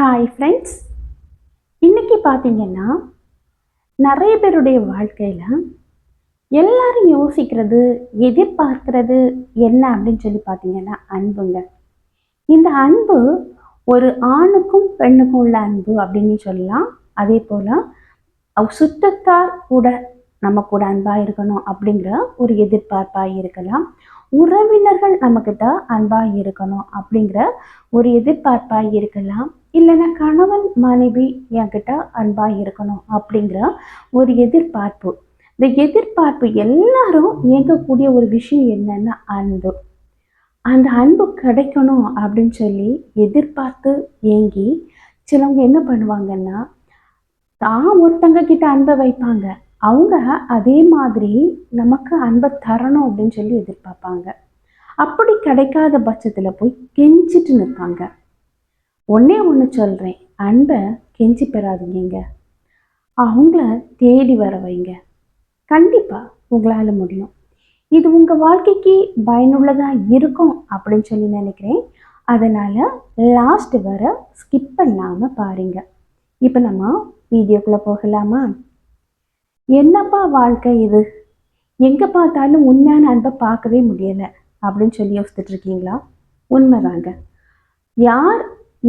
Hi friends இன்னைக்கு பார்த்தீங்கன்னா நிறைய பேருடைய வாழ்க்கையில் எல்லாரும் யோசிக்கிறது எதிர்பார்க்கிறது என்ன அப்படின்னு சொல்லி பார்த்தீங்கன்னா அன்புங்க. இந்த அன்பு ஒரு ஆணுக்கும் பெண்ணுக்கும் உள்ள அன்பு அப்படின்னு சொல்லலாம். அதே போல் சுத்தத்தார் கூட நம்ம கூட அன்பாக இருக்கணும் அப்படிங்கிற ஒரு எதிர்பார்ப்பாக இருக்கலாம். உறவினர்கள் நம்மக்கிட்ட அன்பாக இருக்கணும் அப்படிங்கிற ஒரு எதிர்பார்ப்பாக இருக்கலாம். இல்லைன்னா கணவன் மனைவி என்கிட்ட அன்பாக இருக்கணும் அப்படிங்கிற ஒரு எதிர்பார்ப்பு. இந்த எதிர்பார்ப்பு எல்லாரும் இயங்கக்கூடிய ஒரு விஷயம் என்னன்னா அன்பு. அந்த அன்பு கிடைக்கணும் அப்படின்னு சொல்லி எதிர்பார்த்து ஏங்கி சிலவங்க என்ன பண்ணுவாங்கன்னா தான் ஒருத்தங்க கிட்ட அன்பை வைப்பாங்க. அவங்க அதே மாதிரி நமக்கு அன்பை தரணும் அப்படின்னு சொல்லி எதிர்பார்ப்பாங்க. அப்படி கிடைக்காத பட்சத்தில் போய் கெஞ்சிட்டு நிற்பாங்க. ஒன்றே ஒன்று சொல்கிறேன் அன்பை கெஞ்சி பெறாதீங்க. அவங்கள தேடி வர வைங்க. கண்டிப்பாக உங்களால் முடியும். இது உங்கள் வாழ்க்கைக்கு பயனுள்ளதாக இருக்கும் அப்படின்னு சொல்லி நினைக்கிறேன். அதனால் லாஸ்ட் வர ஸ்கிப் பண்ணாமல் பாருங்க. இப்போ நம்ம வீடியோக்குள்ளே போகலாமா? என்னப்பா வாழ்க்கை இது? எங்கே பார்த்தாலும் உண்மையான அன்பை பார்க்கவே முடியலை அப்படின்னு சொல்லி யோசிச்சுட்டு இருக்கீங்களா? உண்மைதாங்க. யார்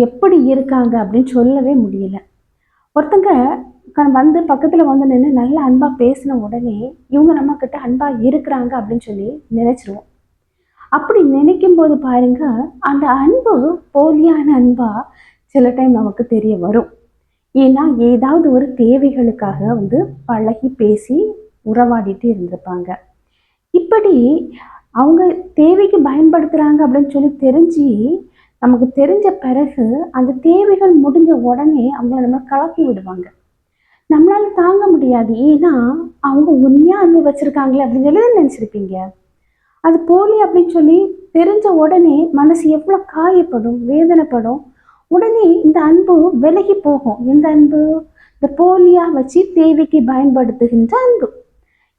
எப்படி இருக்காங்க அப்படின்னு சொல்லவே முடியல. ஒருத்தங்க வந்து பக்கத்தில் வந்து நின்று நல்ல அன்பாக பேசின உடனே இவங்க நம்மக்கிட்ட அன்பாக இருக்கிறாங்க அப்படின்னு சொல்லி நினச்சிருவோம். அப்படி நினைக்கும் போது பாருங்க அந்த அன்பு போலியான அன்பாக சில டைம் நமக்கு தெரிய வரும். ஏன்னா ஏதாவது ஒரு தேவைகளுக்காக வந்து பழகி பேசி உறவாடிட்டு இருந்திருப்பாங்க. இப்படி அவங்க தேவைக்கு பயன்படுத்துகிறாங்க அப்படின்னு சொல்லி தெரிஞ்சு நமக்கு தெரிஞ்ச பிறகு அந்த தேவைகள் முடிஞ்ச உடனே அவங்கள நம்ம கலக்கி விடுவாங்க. நம்மளால தாங்க முடியாது. ஏன்னா அவங்க உண்மையாக அன்பு வச்சுருக்காங்களே அப்படின்னு சொல்லி நினச்சிருப்பீங்க. அது போலி அப்படின்னு சொல்லி தெரிஞ்ச உடனே மனசு எவ்வளோ காயப்படும் வேதனைப்படும். உடனே இந்த அன்பு விலகி போகும். இந்த அன்பு? இந்த போலியா வச்சு தேவைக்கு பயன்படுத்துகின்ற அன்பு.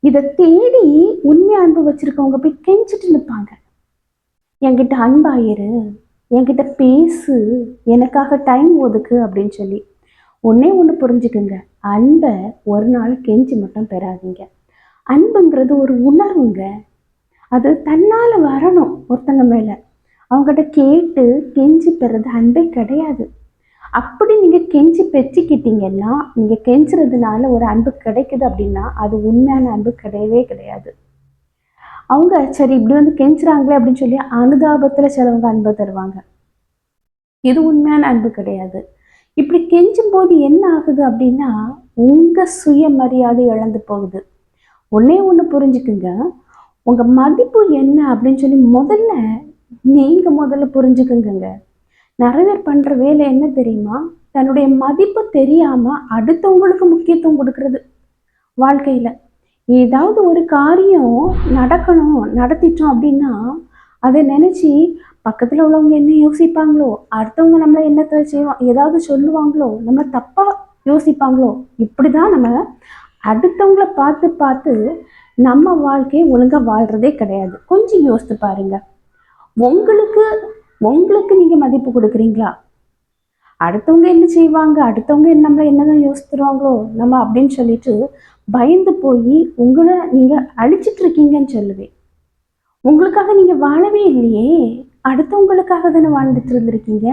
இதை தேடி உண்மை அன்பு வச்சிருக்கவங்க போய் கெஞ்சிட்டு நிற்பாங்க என்கிட்ட அன்பாயிரு என்கிட்ட பேசு எனக்காக டைம் ஒதுக்கு அப்படின்னு சொல்லி. ஒன்னே ஒன்று புரிஞ்சுக்குங்க. அன்பை ஒரு நாள் கெஞ்சி மட்டும் பெறாதீங்க. அன்புங்கிறது ஒரு உணர்வுங்க. அது தன்னால் வரணும் ஒருத்தங்க மேலே. அவங்ககிட்ட கேட்டு கெஞ்சி பெறது அன்பே கிடையாது. அப்படி நீங்கள் கெஞ்சி பெற்றுக்கிட்டீங்கன்னா நீங்கள் கெஞ்சுறதுனால ஒரு அன்பு கிடைக்குது அப்படின்னா அது உண்மையான அன்பு கிடையவே கிடையாது. அவங்க சரி இப்படி வந்து கெஞ்சுறாங்களே அப்படின்னு சொல்லி அனுதாபத்தில் சிலவங்க அன்பை தருவாங்க. இது உண்மையான அன்பு கிடையாது. இப்படி கெஞ்சும் போது என்ன ஆகுது அப்படின்னா உங்கள் சுயமரியாதை இழந்து போகுது. ஒன்றே ஒன்று புரிஞ்சுக்குங்க. உங்கள் மதிப்பு என்ன அப்படின்னு சொல்லி முதல்ல நீங்கள் முதல்ல புரிஞ்சுக்குங்க நிறைய பண்ற பண்ணுற வேலை என்ன தெரியுமா? தன்னுடைய மதிப்பு தெரியாமல் அடுத்தவங்களுக்கு முக்கியத்துவம் கொடுக்கறது. வாழ்க்கையில். ஏதாவது ஒரு காரியம் நடக்கணும் நடத்திட்டோம் அப்படின்னா அதை நினச்சி பக்கத்தில் உள்ளவங்க என்ன யோசிப்பாங்களோ அடுத்தவங்க நம்மளை என்னத்தை செய்வோம் ஏதாவது சொல்லுவாங்களோ நம்ம தப்பாக யோசிப்பாங்களோ இப்படி தான் நம்ம அடுத்தவங்கள பார்த்து பார்த்து நம்ம வாழ்க்கையை ஒழுங்காக வாழ்கிறதே கிடையாது. கொஞ்சம் யோசித்து பாருங்க. உங்களுக்கு உங்களுக்கு நீங்கள் மதிப்பு கொடுக்குறீங்களா? அடுத்தவங்க என்ன செய்வாங்க? அடுத்தவங்க என்ன நம்மளை என்னதான் யோசித்துருவாங்களோ நம்ம அப்படின்னு சொல்லிட்டு பயந்து போய் உங்களை நீங்கள் அழிச்சிட்டு இருக்கீங்கன்னு சொல்லுவேன். உங்களுக்காக நீங்கள் வாழவே இல்லையே. அடுத்தவங்களுக்காக தானே வாழ்ந்துட்டு இருந்திருக்கீங்க.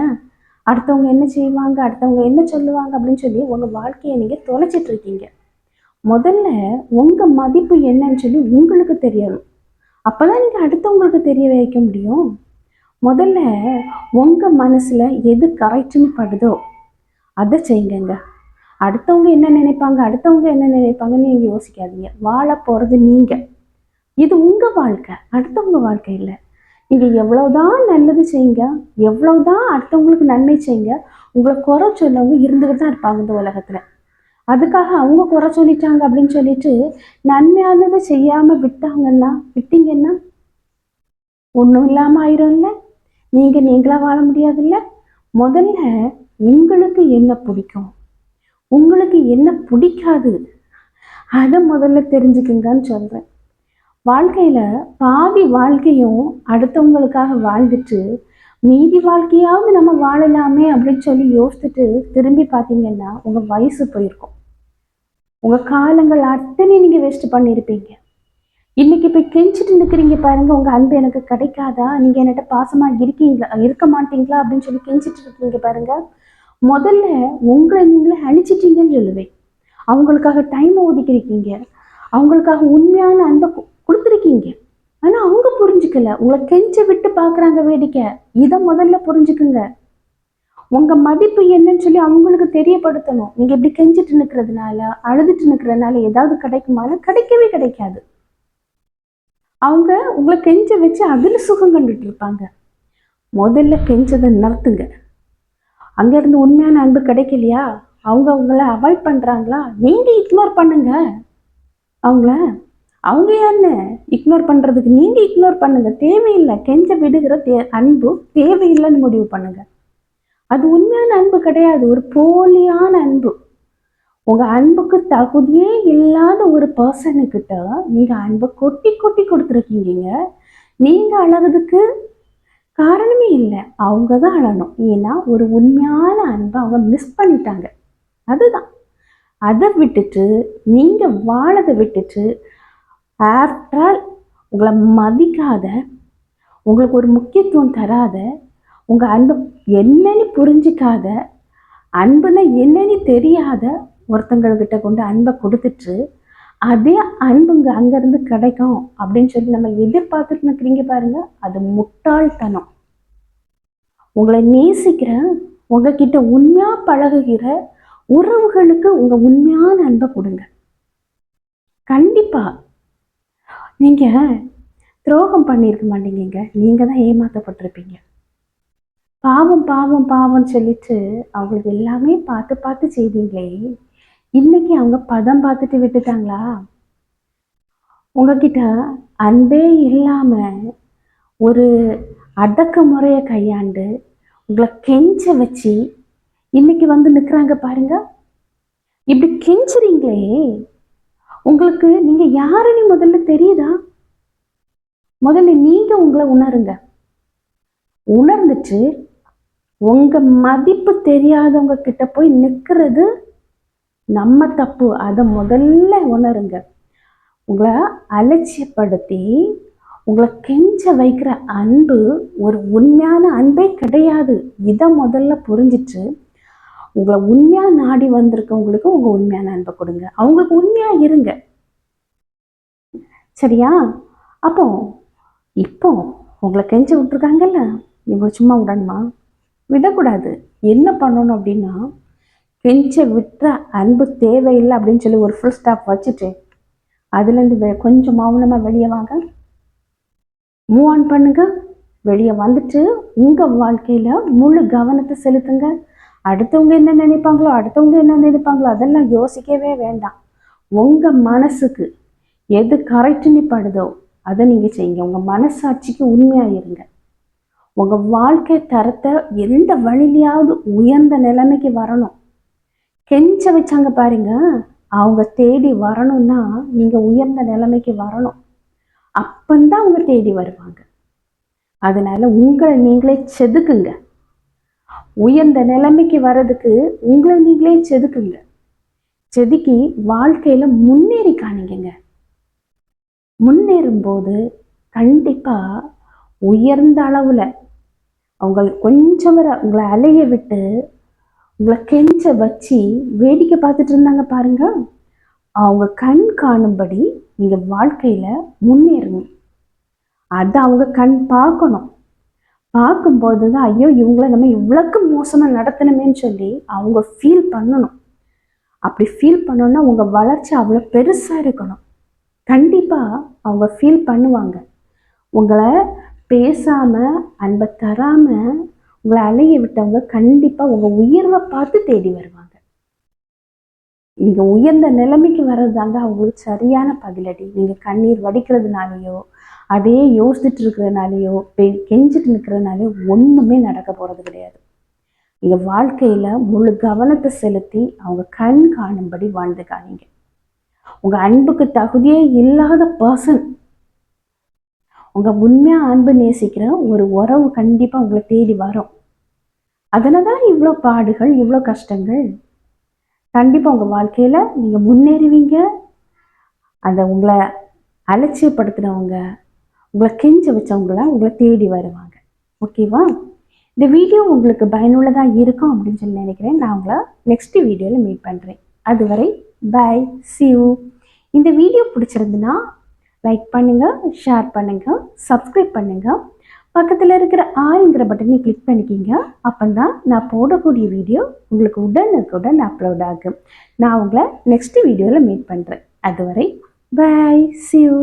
அடுத்தவங்க என்ன செய்வாங்க? அடுத்தவங்க என்ன சொல்லுவாங்க? அப்படின்னு சொல்லி உங்கள் வாழ்க்கையை நீங்கள் தொலைச்சிட்டு இருக்கீங்க முதல்ல உங்கள் மதிப்பு என்னன்னு சொல்லி உங்களுக்கு தெரியணும். அப்போ தான் நீங்கள் அடுத்தவங்களுக்கு தெரிய வைக்க முடியும். முதல்ல உங்கள் மனசில் எது கரெக்டுன்னு படுதோ அதை செய்யுங்க அடுத்தவங்க என்ன நினைப்பாங்க அடுத்தவங்க என்ன நினைப்பாங்கன்னு நீங்கள் யோசிக்காதீங்க. வாழ போகிறது நீங்கள் இது உங்கள் வாழ்க்கை அடுத்தவங்க வாழ்க்கை இல்லை. நீங்கள் எவ்வளோதான் நல்லது செய்யுங்க எவ்வளோதான் அடுத்தவங்களுக்கு நன்மை செய்யுங்க உங்களை குறை சொல்லவங்க இருந்துக்கிட்டு தான் இருப்பாங்க இந்த உலகத்தில். அதுக்காக அவங்க குறை சொல்லிட்டாங்க அப்படின்னு சொல்லிட்டு நன்மையானதை செய்யாமல் விட்டாங்கன்னா விட்டீங்கன்னா ஒன்றும் இல்லாமல் ஆயிரும்ல? நீங்கள் நீங்களாக வாழ முடியாதுல்ல? முதல்ல உங்களுக்கு என்ன பிடிக்கும்? உங்களுக்கு என்ன பிடிக்காது? அதை முதல்ல தெரிஞ்சுக்குங்கன்னு சொல்கிறேன் வாழ்க்கையில் பாதி வாழ்க்கையும் அடுத்தவங்களுக்காக வாழ்ந்துட்டு மீதி வாழ்க்கையாவது நம்ம வாழலாமே அப்படின்னு சொல்லி யோசிச்சுட்டு திரும்பி பார்த்தீங்கன்னா உங்கள் வயசு போயிருக்கும். உங்கள் காலங்கள் அத்தனை நீங்கள் வேஸ்ட் பண்ணியிருப்பீங்க. இன்னைக்கு போய் கெஞ்சிட்டு நிற்கிறீங்க பாருங்க உங்கள் அன்பு எனக்கு கிடைக்காதா? நீங்கள் என்கிட்ட பாசமாக இருக்கீங்களா? இருக்க மாட்டீங்களா? அப்படின்னு சொல்லி கெஞ்சிட்டு இருக்கீங்க பாருங்க. முதல்ல உங்களை நீங்களே அழிச்சிட்டீங்கன்னு சொல்லுவேன். அவங்களுக்காக டைம் ஒதுக்கியிருக்கீங்க. அவங்களுக்காக உண்மையான அன்பை கொடுத்துருக்கீங்க. ஆனால் அவங்க புரிஞ்சுக்கல. உங்களை கெஞ்ச விட்டு பார்க்குறாங்க வேடிக்கை. இதை முதல்ல புரிஞ்சுக்குங்க. உங்க மதிப்பு என்னன்னு சொல்லி அவங்களுக்கு தெரியப்படுத்தணும். நீங்க இப்படி கெஞ்சிட்டு நிற்கிறதுனால அழுதுட்டு நிற்கிறதுனால ஏதாவது கிடைக்குமானா கிடைக்கவே கிடைக்காது. அவங்க உங்களை கெஞ்ச வச்சு அதில் சுகம் கண்டுட்டு இருப்பாங்க. முதல்ல கெஞ்சதை நிறுத்துங்க. அங்கேருந்து உண்மையான அன்பு கிடைக்கலையா? அவங்க அவங்கள அவாய்ட் பண்ணுறாங்களா நீங்கள் இக்னோர் பண்ணுங்க. அவங்கள அவங்க என்ன? இக்னோர் பண்ணுறதுக்கு நீங்கள் இக்னோர் பண்ணுங்க. தேவையில்லை. கெஞ்ச விடுகிற தே அன்பு தேவையில்லைன்னு முடிவு பண்ணுங்க. அது உண்மையான அன்பு கிடையாது. ஒரு போலியான அன்பு. உங்க அன்புக்கு தகுதியே இல்லாத ஒரு பர்சனுக்கிட்ட நீங்கள் அன்பை கொட்டி கொட்டி கொடுத்துருக்கீங்க நீங்க அழகுதுக்கு காரணமே இல்லை. அவங்க தான் அழணும். ஏன்னா ஒரு உண்மையான அன்பை அவங்க மிஸ் பண்ணிட்டாங்க. அதுதான். அதை விட்டுட்டு நீங்க வாழதை விட்டுட்டு ஆஃப்டர் ஆல் உங்களை மதிக்காத உங்களுக்கு ஒரு முக்கியத்துவம் தராத உங்க அன்பு என்னன்னு புரிஞ்சிக்காத அன்புனா என்னன்னு தெரியாத ஒருத்தங்கள்கிட்ட கொண்டு அன்பை கொடுத்துட்டு அதே அன்புங்க அங்கேருந்து கிடைக்கும் அப்படின்னு சொல்லி நம்ம எதிர்பார்த்துட்டு நிற்கிறீங்க பாருங்க அது முட்டாள்தனம். உங்களை நேசிக்கிற உங்ககிட்ட உண்மையா பழகுகிற உறவுகளுக்கு உங்க உண்மையான அன்பை கொடுங்க. கண்டிப்பா நீங்க துரோகம் பண்ணியிருக்க மாட்டீங்க நீங்க தான் ஏமாத்தப்பட்டிருப்பீங்க. பாவம் பாவம் பாவம் சொல்லிட்டு அவங்களுக்கு எல்லாமே பார்த்து பார்த்து செய்தீங்களே இன்னைக்கு அவங்க பதம் பார்த்துட்டு விட்டுட்டாங்களா? உங்ககிட்ட அன்பே இல்லாம ஒரு அடக்க முறையை கையாண்டு உங்களை கெஞ்ச வச்சு இன்னைக்கு வந்து நிற்கிறாங்க பாருங்க. இப்படி கெஞ்சுறீங்களே. உங்களுக்கு நீங்க யாருன்னு முதல்ல தெரியுதா? முதல்ல நீங்க உங்களை உணருங்க. உணர்ந்துட்டு உங்க மதிப்பு தெரியாதவங்க கிட்ட போய் நிற்கிறது நம்ம தப்பு. அதை முதல்ல உணருங்க. உங்களை அலட்சியப்படுத்தி உங்களை கெஞ்ச வைக்கிற அன்பு ஒரு உண்மையான அன்பே கிடையாது. இதை முதல்ல புரிஞ்சிட்டு உங்களை உண்மையா நாடி வந்திருக்கவங்களுக்கு உங்க உண்மையான அன்பை கொடுங்க. அவங்களுக்கு உண்மையா இருங்க. சரியா? அப்போ இப்போ உங்களை கெஞ்ச விட்டுருக்காங்கல்ல? இவங்களை சும்மா விடணுமா விடக்கூடாது. என்ன பண்ணணும் அப்படின்னா கெஞ்ச விட்டுற அன்பு தேவையில்லை அப்படின்னு சொல்லி ஒரு ஃபுல் ஸ்டாப் வச்சுட்டு அதுலேருந்து வெ கொஞ்சம் மௌனமாக வெளியே வாங்க. மூவ் ஆன் பண்ணுங்க. வெளியே வந்துட்டு உங்கள் வாழ்க்கையில் முழு கவனத்தை செலுத்துங்க. அடுத்தவங்க என்ன நினைப்பாங்களோ அடுத்தவங்க என்ன நினைப்பாங்களோ அதெல்லாம் யோசிக்கவே வேண்டாம். உங்கள் மனசுக்கு எது கரெக்டுன்னு படுதோ அதை நீங்கள் செய்யுங்க. உங்கள் மனசாட்சிக்கு உண்மையாக இருங்க. உங்கள் வாழ்க்கை தரத்தை எந்த வழியிலையாவது உயர்ந்த நிலைமைக்கு வரணும். கெஞ்ச வச்சாங்க பாருங்க அவங்க தேடி வரணும்னா நீங்கள் உயர்ந்த நிலைமைக்கு வரணும். அப்பந்தான் அவங்க தேடி வருவாங்க. அதனால உங்களை நீங்களே செதுக்குங்க. உயர்ந்த நிலைமைக்கு வர்றதுக்கு உங்களை நீங்களே செதுக்குங்க. செதுக்கி வாழ்க்கையில முன்னேறி காணிக்கங்க முன்னேறும்போது கண்டிப்பா உயர்ந்த அளவுல அவங்க கொஞ்சம் வரை உங்களை அலைய விட்டு உங்களை கெஞ்ச வச்சு வேடிக்கை பார்த்துட்டு இருந்தாங்க பாருங்க. அவங்க கண் காணும்படி நீங்க வாழ்க்கையில முன்னேறணும். அதை அவங்க கண் பார்க்கணும். பார்க்கும்போது தான் ஐயோ இவங்கள நம்ம இவ்வளோக்கு மோசமாக நடத்தணுமேன்னு சொல்லி அவங்க ஃபீல் பண்ணணும். அப்படி ஃபீல் பண்ணோன்னா உங்கள் வளர்ச்சி அவ்வளோ பெருசாக இருக்கணும். கண்டிப்பாக அவங்க ஃபீல் பண்ணுவாங்க. உங்களை பேசாமல் அன்பை தராமல் உங்களை அலைய விட்டவங்க கண்டிப்பாக உங்கள் உயர்வை பார்த்து தேடி வருவாங்க. நீங்கள் உயர்ந்த நிலைமைக்கு வர்றது தாங்க அவங்களுக்கு சரியான பதிலடி நீங்கள் கண்ணீர் வடிக்கிறதுனாலையோ அதே யோசிச்சுட்டு இருக்கிறனாலேயோ பெ- கெஞ்சிட்டு நிற்கிறனாலேயோ ஒன்றுமே நடக்க போகிறது கிடையாது. நீங்கள் வாழ்க்கையில் முழு கவனத்தை செலுத்தி அவங்க கண் காணும்படி வாழ்ந்து காணிங்க உங்கள் அன்புக்கு தகுதியே இல்லாத பர்சன் உங்கள் உண்மையாக அன்பு நேசிக்கிற ஒரு உறவு கண்டிப்பாக உங்களை தேடி வரும். அதனால தான் இவ்வளோ பாடுகள் இவ்வளோ கஷ்டங்கள். கண்டிப்பாக உங்கள் வாழ்க்கையில் நீங்கள் முன்னேறுவீங்க. அந்த உங்களை அலட்சியப்படுத்தினவங்க உங்களை கெஞ்ச வச்சவங்களாம் உங்களை தேடி வருவாங்க. ஓகேவா இந்த வீடியோ உங்களுக்கு பயனுள்ளதாக இருக்கும் அப்படின்னு சொல்லி நினைக்கிறேன். நான் உங்களை நெக்ஸ்ட் வீடியோவில் மீட் பண்ணுறேன் அதுவரை பை சியூ இந்த வீடியோ பிடிச்சிருந்துன்னா லைக் பண்ணுங்கள் ஷேர் பண்ணுங்கள் சப்ஸ்கிரைப் பண்ணுங்கள் பக்கத்தில் இருக்கிற ஆறுங்கிற பட்டனை கிளிக் பண்ணிக்கிங்க. அப்போ தான் நான் போடக்கூடிய வீடியோ உங்களுக்கு உடனுக்குடன் அப்லோட் ஆகும். நான் உங்களை நெக்ஸ்ட் வீடியோவில் மீட் பண்ணுறேன் அதுவரை பை சியூ